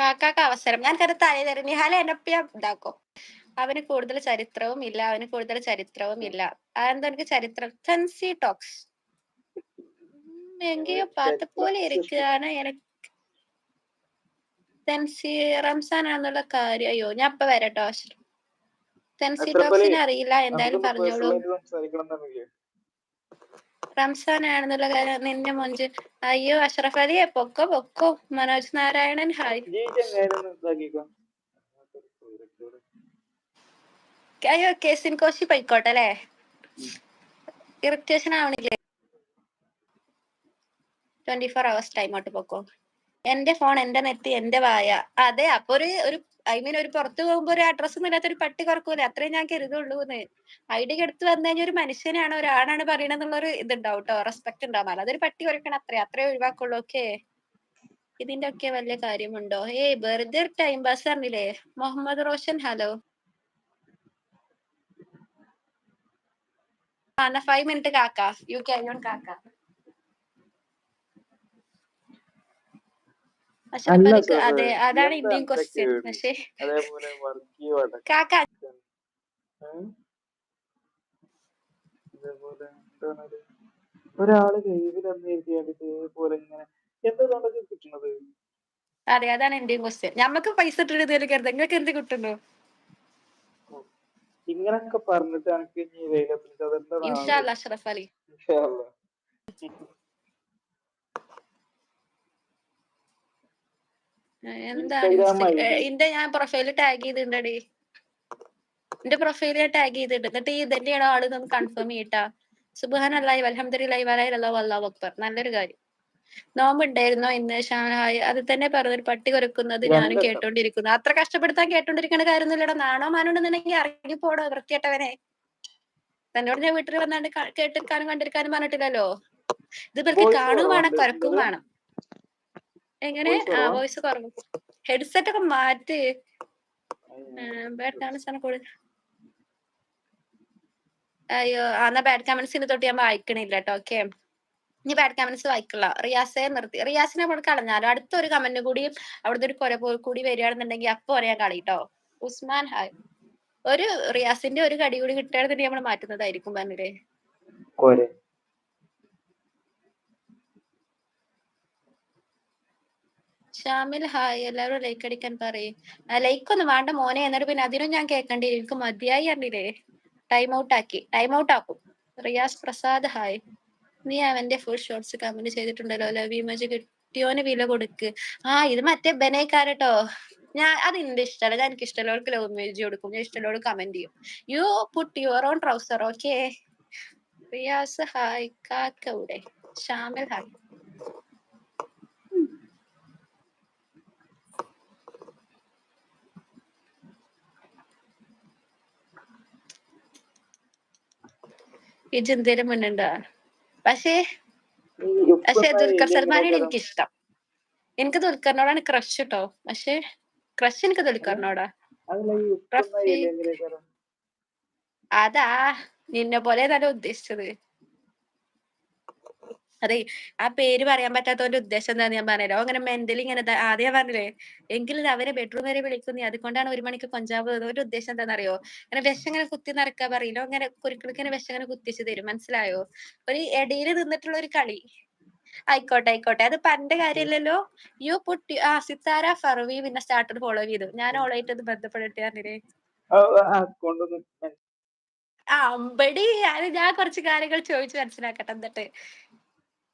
കാക്കാക്ക് അവസരം. ഞാൻ കരുത്ത തലേ നിഹാല എനപ്പിയ ഇതാക്കോ. അവന് കൂടുതൽ ചരിത്രവും ഇല്ല. അവന് കൂടുതൽ ചരിത്രവും ഇല്ല. അതെന്താ എനിക്ക് ചരിത്രം? ഫെൻസി ടോക്സ് എങ്കയോ പാത്ത പോലെ ഇരിക്കുകയാണ് എനിക്ക് തെൻസി റംസാൻ ആണെന്നുള്ള കാര്യം. അയ്യോ ഞാൻ ഇപ്പൊ വരട്ടോ സെൻസി തെൻസി അഷ്റഫ് അറിയില്ല. എന്തായാലും പറഞ്ഞോളൂ. റംസാൻ ആണെന്നുള്ള കാര്യം നിന്റെ മുഞ്ച്. അയ്യോ അഷ്റഫ് അലിയെ പൊക്കോ പൊക്കോ. മനോജ് നാരായണൻ ഹായ്. അയ്യോ കേസിൻ കോശി പോയിക്കോട്ടെ അല്ലേ irritation ആവണില്ലേ? Twenty four hours time out പൊക്കോ. എന്റെ ഫോൺ എന്റെ നെറ്റ് എന്റെ വായ. അതെ അപ്പൊ ഒരു ഒരു ഐ മീൻ ഒരു പുറത്തു പോകുമ്പോ ഒരു അഡ്രസ് ഇല്ലാത്ത ഒരു പട്ടി കുറക്കൂല? അത്രേ ഞാൻ കരുതുള്ളൂ എന്ന്. ഐ ഡി എടുത്ത് വന്നു കഴിഞ്ഞാൽ ഒരു മനുഷ്യനാണ് ഒരാളാണ് പറയണെന്നുള്ള ഒരു ഇതുണ്ടാവും കേട്ടോ. റെസ്പെക്ട് ഉണ്ടാവും. അതൊരു പട്ടി കുറക്കണം അത്രേ അത്രേ ഒഴിവാക്കുള്ളൂ. ഓക്കെ ഇതിന്റെ ഒക്കെ വലിയ കാര്യമുണ്ടോ? ഏയ് വെറുതെ ടൈം പാസ് അറിഞ്ഞില്ലേ Muhammad Roshan hello five minute കാക്ക. യു ക്യാരി ഓൺ കാക്ക. അല്ല അതെ അതാണ് ഇന്ത്യൻ ക്വസ്റ്റ്യൻ എന്തൊക്കെ അതേപോലെ വർഗീയ വടക്ക് കാക്ക ഏഹ്? ഇതേപോലെ എന്താണത്? ഒരാൾ ലൈവിൽ എന്ന് എഴുതിയാൽ ഇതേപോലെ ഇങ്ങനെ എന്തുകൊണ്ടൊക്കെ കിട്ടുന്നത് അതെ അതാണ് ഇന്ത്യൻ ക്വസ്റ്റ്യൻ ഞമ്മക്ക് പൈസ ഇതുവരെ നിങ്ങൾക്ക് എന്ത് കിട്ടുന്നു? ഇങ്ങനൊക്കെ പറഞ്ഞിട്ട് എനിക്ക് ഇനി അതെന്താ ഇൻഷാല്ല അഷ്റഫ് അലി. ഏഹ് ഏഹ് ഇന്റെ ഞാൻ പ്രൊഫൈൽ ടാഗ് ചെയ്തിട്ടുണ്ടടി എന്റെ പ്രൊഫൈൽ ഞാൻ ടാഗ് ചെയ്തിട്ടുണ്ട് എന്നിട്ട് ഈ ഇതന്നെയാണോ ആൾ ഒന്ന് കൺഫേം ചെയ്യട്ടാ. സുബാനല്ലായി അലഹമ്മദില്ലായി വലായി അല്ലാഹു അല്ലാഹു അക്ബർ. നല്ലൊരു കാര്യം. നോമ്പുണ്ടായിരുന്നോ ഇന്ന്? ഷാഹായ്. അത് തന്നെ പറഞ്ഞൊരു പട്ടി കൊറക്കുന്നത് ഞാനും. കേട്ടോണ്ടിരിക്കുന്നു. അത്ര കഷ്ടപ്പെടുത്താൻ കേട്ടോണ്ടിരിക്കണ കാര്യമൊന്നുമില്ലടാ. നാണോ മാനുണ്ടെന്നുണ്ടെങ്കിൽ ഇറങ്ങി പോടോ വൃത്തിയട്ടവനെ തന്നോട് ഞാൻ വീട്ടിൽ വന്നാണ്ട് കേട്ടിരിക്കാനും കണ്ടിരിക്കാനും പറഞ്ഞിട്ടില്ലല്ലോ. ഇത് ഇവർക്ക് കാണും വേണം കുരക്കും വേണം. എങ്ങനെ? ആ വോയിസ് കുറവ്. ഹെഡ്സെറ്റ് ഒക്കെ മാറ്റി. ബാഡ് കമന്റ്സ് ആണ് കൂടുതൽ. അയ്യോ എന്നാ ബാഡ് കമന്റ്സിന് തൊട്ട് ഞാൻ വായിക്കണില്ല കേട്ടോ ഓക്കെ ഇനി ബാഡ് കമന്റ്സ് വായിക്കില്ല റിയാസെ നിർത്തി. റിയാസിനെ നമ്മൾ കളഞ്ഞാലോ? അടുത്ത ഒരു കമന്റ് കൂടി അവിടുത്തെ ഒരു കൊര പോയി കൂടി വരികയാണെന്നുണ്ടെങ്കിൽ അപ്പൊ പറയാൻ കളിട്ടോ ഉസ്മാൻ ഹായ്. ഒരു റിയാസിന്റെ ഒരു കടി കൂടി കിട്ടുകയാണെന്നുണ്ടെങ്കിൽ നമ്മൾ മാറ്റുന്നതായിരിക്കും പറഞ്ഞില്ലേ? ഷാമിൽ ഹായ് എല്ലാവരും ലൈക്ക് അടിക്കാൻ പറയും. ലൈക്ക് ഒന്നും വേണ്ട മോനെ എന്നിട്ട് പിന്നെ അതിനും ഞാൻ കേൾക്കണ്ടേ. എനിക്ക് മതിയായി അറിഞ്ഞില്ലേ? ടൈം ഔട്ട് ആക്കി. ടൈം ഔട്ട് ആക്കും. റിയാസ് പ്രസാദ് ഹായ് നീ അവന്റെ ഫുൾ ഷോർട്സ് കമന്റ് ചെയ്തിട്ടുണ്ടല്ലോ. ലവ് ഇമേജ് കിട്ടിയോന് വില കൊടുക്ക്. ആ ഇത് മറ്റേ ബനേക്കാരട്ടോ. ഞാൻ അത് എന്റെ ഇഷ്ടമല്ല. എനിക്ക് ഇഷ്ടമുള്ളവർക്ക് ലവ് ഇമേജ് കൊടുക്കും. ഞാൻ ഇഷ്ടമുള്ളവർ കമന്റ് ചെയ്യും. You put your own trouser okay Riyas hi കാക്ക ഇവിടെ. ഷാമിൽ ഹായ് ഇജ് എന്തേലും മുന്നുണ്ടോ പക്ഷേ പക്ഷെ ദുൽഖർ സൽമാനാണ് എനിക്കിഷ്ടം. എനിക്ക് ദുൽഖറിനോടാണ് ക്രഷ് കേട്ടോ പക്ഷെ ക്രഷ് എനിക്ക് ദുൽഖറിനോടാ. അതാ നിന്നെ പോലെ തന്നെ ഉദ്ദേശിച്ചത്. അതെ ആ പേര് പറയാൻ പറ്റാത്തവന്റെ ഉദ്ദേശം എന്താന്ന് ഞാൻ പറഞ്ഞല്ലോ അങ്ങനെ മെന്റലി ഇങ്ങനെ ആദ്യം പറഞ്ഞില്ലേ എങ്കിലും അവരെ ബെഡ്റൂം വരെ വിളിക്കുന്നു അതുകൊണ്ടാണ് ഒരു മണിക്ക് കൊഞ്ചാവ് ഒരു ഉദ്ദേശം എന്താണെന്നറിയോ? അങ്ങനെ വിഷം ഇങ്ങനെ കുത്തി നടക്കാൻ പറയില്ലോ അങ്ങനെ കുരുക്കിളിങ്ങനെ വിഷം ഇങ്ങനെ കുത്തിച്ച് തരും. മനസ്സിലായോ? ഒരു ഇടയിൽ നിന്നിട്ടുള്ള ഒരു കളി. ആയിക്കോട്ടെ ആയിക്കോട്ടെ. അത് പണ്ട് കാര്യമില്ലല്ലോ. യു പുട്ടി ആ സിത്താര ഫർവി പിന്നെ സ്റ്റാർട്ടർ ഫോളോ ചെയ്തു. ഞാൻ ഓളായിട്ട് അത് ബന്ധപ്പെട്ടിട്ട് പറഞ്ഞില്ലേ? ആ അമ്പടി. ഞാൻ കുറച്ച് കാര്യങ്ങൾ ചോദിച്ചു മനസ്സിലാക്കട്ടെ എന്നിട്ട്.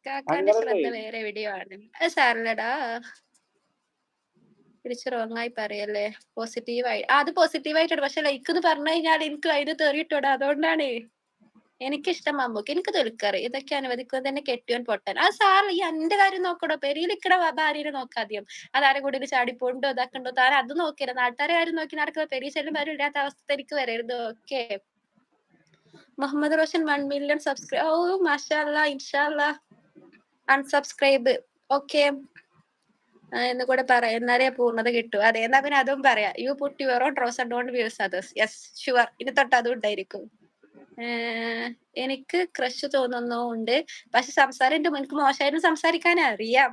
കാക്കാന്റെ? ശ്രദ്ധ വേറെ എവിടെയോ ആണ് അത് സാറില്ലടാ തിരിച്ച് റോങ് ആയി പറയല്ലേ. പോസിറ്റീവായി അത് പോസിറ്റീവായിട്ടുണ്ട് പക്ഷെ ലൈക്ക് എന്ന് പറഞ്ഞു കഴിഞ്ഞാൽ എനിക്ക് അതിന് തെറിയിട്ടോടാ. അതുകൊണ്ടാണ് എനിക്കിഷ്ടം മമ്മൂക്ക്. എനിക്ക് ദുൽഖർ ഇതൊക്കെ അനുവദിക്കുന്നത് തന്നെ കെട്ടിയോൻ പൊട്ടൻ. ആ സാർ ഈ എന്റെ കാര്യം നോക്കടോ പെരിയിലിക്കട ഭാര്യനെ നോക്കാദ്യം അതാരെ കൂടി ചാടിപ്പോണ്ടോ? ഇതാക്കണ്ടോ? താൻ അത് നോക്കില്ല നാട്ടുകാരെ കാര്യം നോക്കി നടക്കുക പെരി ചെല്ലും വരും ഇല്ലാത്ത അവസ്ഥ എനിക്ക് വരരുത്. Okay. Muhammad Roshan one million subscribe ഓ മാഷാല്ല ഇൻഷാല്ല അൺസബ്സ്ക്രൈബ് ഓക്കെ എന്ന് കൂടെ പറയാം എന്നാലേ പൂർണത കിട്ടൂ. അതെ എന്നാ പിന്നെ അതും പറയാം. You put your own trousers don't views others yes sure ഇനി തൊട്ട് അതും ഉണ്ടായിരിക്കും. എനിക്ക് ക്രഷ് തോന്നുന്നുണ്ട്. പക്ഷെ സംസാരം എന്റെ എനിക്ക് മോശമായിരുന്നു. സംസാരിക്കാൻ അറിയാം.